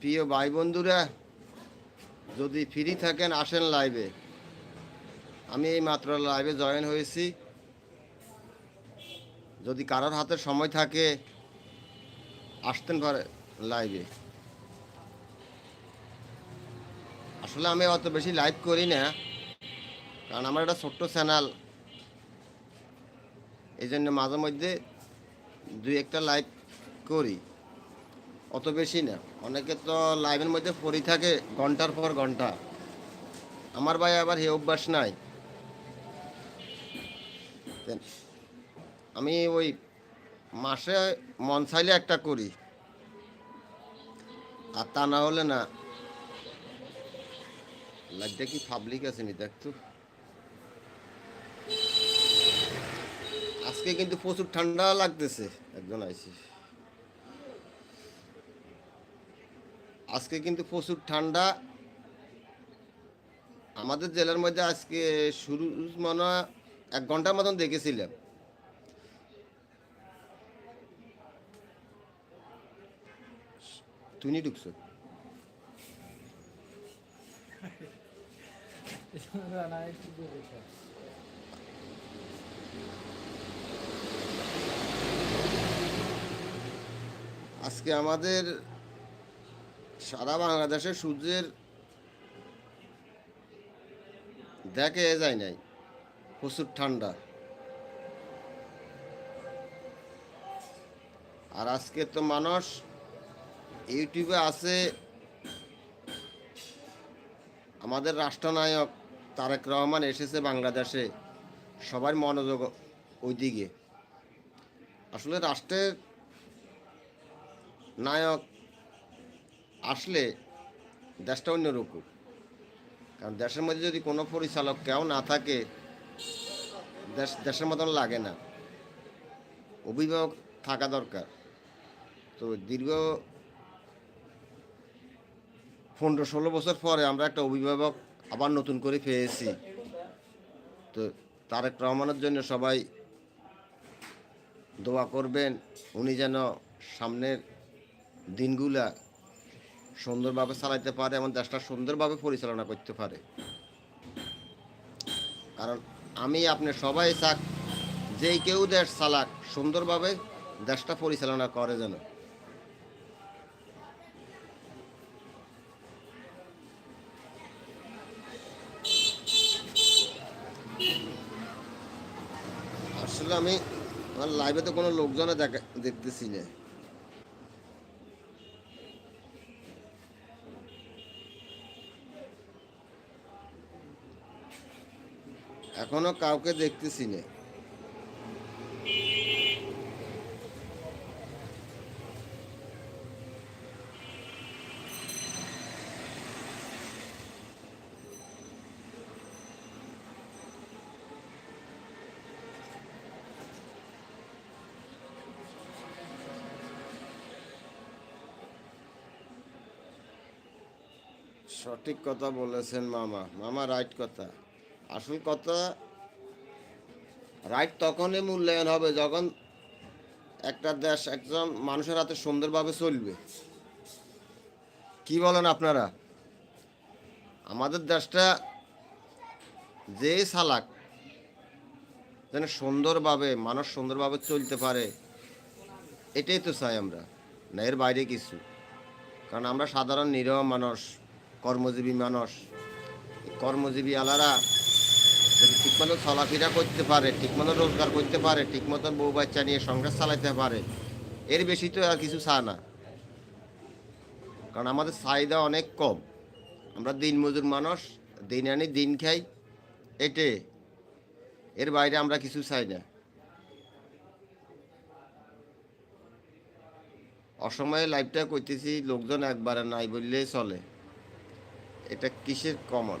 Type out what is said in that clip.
প্রিয় ভাই বন্ধুরা যদি ফ্রি থাকেন, আসেন লাইভে আমি এই মাত্র লাইভে জয়েন হয়েছি। যদি কারোর হাতে সময় থাকে, আসতেন পারে লাইভে আসলে আমি অত বেশি লাইভ করি না, কারণ আমার একটা ছোট্ট চ্যানেল এই জন্য মাঝে মধ্যে দুই একটা লাইভ করি। অত বেশি না। অনেকে তো লাইভের মধ্যে পড়ি থাকে ঘণ্টার পর ঘণ্টা। আমার ভাই আবার হে অভ্যাস নাই। আমি ওই মাসে মন চাইলে একটা করি। আর তা না হলে না। লাইভটা কি পাবলিক আছে নি? দেখতো আজকে কিন্তু প্রচুর ঠান্ডা লাগতেছে। একজন আইসি আজকে কিন্তু প্রচুর ঠান্ডা। আমাদের জেলার মধ্যে আজকে শুরু মনে এক ঘণ্টার মতন দেখেছিলাম। তুমি ঢুকছো? আজকে আমাদের সারা বাংলাদেশে সূর্যের দেখে যায় নাই। প্রচুর ঠান্ডা। আর আজকে তো মানুষ ইউটিউবে আছে আমাদের রাষ্ট্রনায়ক তারেক রহমান এসেছে বাংলাদেশে। সবার মনোযোগ ওইদিকে। আসলে রাষ্ট্রের নায়ক আসলে দেশটা অন্যরকম কারণ দেশের মধ্যে যদি কোনো পরিচালক কেউ না থাকে, দেশ, দেশের মতন লাগে না। অভিভাবক থাকা দরকার। তো দীর্ঘ পনেরো ষোলো বছর পরে আমরা একটা অভিভাবক আবার নতুন করে পেয়েছি। তো তারেক রহমানের জন্য সবাই দোয়া করবেন, উনি যেন সামনের দিনগুলা সুন্দরভাবে চালাইতে পারে এবং দেশটা সুন্দরভাবে পরিচালনা করতে পারে। কারণ আমি, আপনি সবাই চাক যেই কেউ দেশ চালাক, সুন্দরভাবে দেশটা পরিচালনা করে যেন। আসলে আমি, আমার লাইভে তো কোনো লোকজনে দেখা দেখতেছি না। এখনও কাউকে দেখতেছি না। সঠিক কথা বলেছেন মামা। মামা রাইট কথা। আসল কথা রাইট তখনই মূল্যায়ন হবে যখন একটা দেশ একজন মানুষের হাতে সুন্দরভাবে চলবে। কি বলেন আপনারা? আমাদের দেশটা যে সালাক যেন সুন্দরভাবে, মানুষ সুন্দরভাবে চলতে পারে, এটাই তো চাই আমরা, না এর বাইরে কিছু। কারণ আমরা সাধারণ, নিরহ মানুষ, কর্মজীবী মানুষ কর্মজীবী আলারা ঠিকমতো চলাফেরা করতে পারে, ঠিকমতো রোজগার করতে পারে, ঠিকমতো বউ বাচ্চা নিয়ে সংসার চালাতে পারে, এর বেশি তো আর কিছু চা না। কারণ আমাদের চাহিদা অনেক কম। আমরা দিন মজুর মানুষ, দিন আনি, দিন খাই, এটে। এর বাইরে আমরা কিছু চাই না। অসময়ে লাইফটা করতেছি লোকজন একবারে নাই বললেই চলে। এটা কিসের কমন?